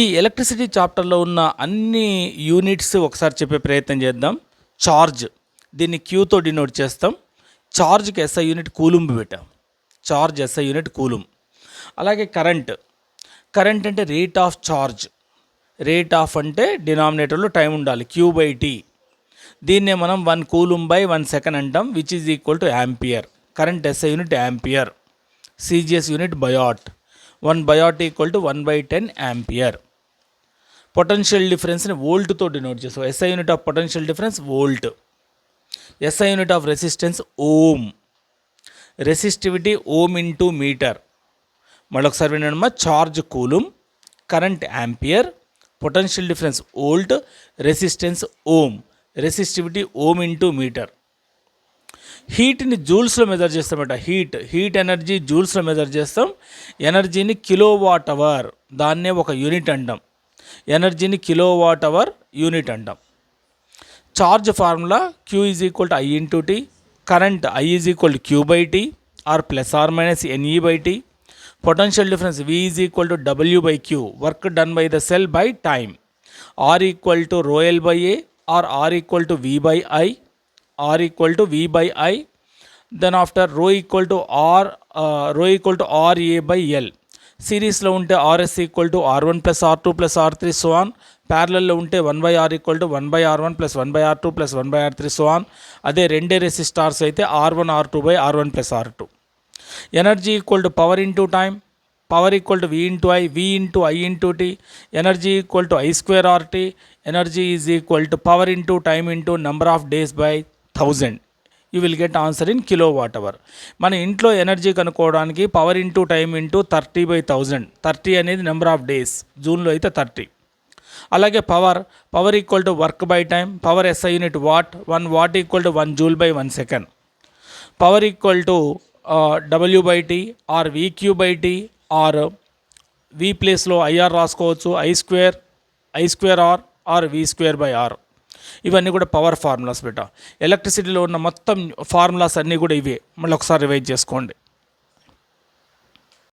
ఈ ఎలక్ట్రిసిటీ చాప్టర్లో ఉన్న అన్ని యూనిట్స్ ఒకసారి చెప్పే ప్రయత్నం చేద్దాం. చార్జ్ దీన్ని క్యూతో డినోట్ చేస్తాం. చార్జ్కి ఎస్ఐ యూనిట్ కూలుంబ్ పెట్టాం. చార్జ్ ఎస్ఐ యూనిట్ కూలుం అలాగే కరెంట్ కరెంట్ అంటే rate of charge rate of అంటే డినామినేటర్లో టైం ఉండాలి. క్యూ బై టీ దీన్నే మనం one coulomb by one second అంటాం which is equal to ampere current SI unit ampere CGS unit biot one biot equal to one by ten ampere potential డిఫరెన్స్ని వోల్ట్తో denote చేస్తాం SI unit of potential difference volt SI unit of resistance ohm resistivity ohm into metre మళ్ళొకసారి వినమ్మా charge coulomb current ampere potential difference volt resistance ohm resistivity ohm into metre హీట్ని జూల్స్లో measure చేస్తామట heat heat energy జూల్స్లో measure చేస్తాం. ఎనర్జీని kilo watt hour దాన్నే ఒక unit అంటాం. ఎనర్జీని కిలో వాట్ అవర్ యూనిట్ అంటాం. Charge formula Q is equal to I into T current I is equal to Q by T R plus R minus NE by T potential difference V is equal to W by Q work done by the cell by time R equal to rho L by A R R equal to V by I R equal to V by I then after rho equal to R rho equal to R A by L సిరీస్లో ఉంటే RS equal to R one plus R two plus R three so on ప్యారలల్లో ఉంటే one by R equal to one by R one plus one by R two plus one by R three so on అదే రెండే resistors అయితే R one R two by R one plus R two energy equal to power into time power equal to V into I V into I into T energy equal to I square R T energy is equal to power into time into number of days by thousand you will get answer in kilo watt hour మన ఇంట్లో energy కనుక్కోవడానికి power into time into thirty by thousand thirty అనేది number of days జూన్లో అయితే thirty అలాగే power power equal to work by time power SI unit watt one watt equal to one joule by one second power equal to W by T or VQ by T or V ప్లేస్లో IR రాసుకోవచ్చు I square I square R or V square by R ఇవన్నీ కూడా power formulas బెట. ఎలక్ట్రిసిటీలో ఉన్న మొత్తం formulas అన్నీ కూడా ఇవే. మళ్ళీ ఒకసారి రివైజ్ చేసుకోండి.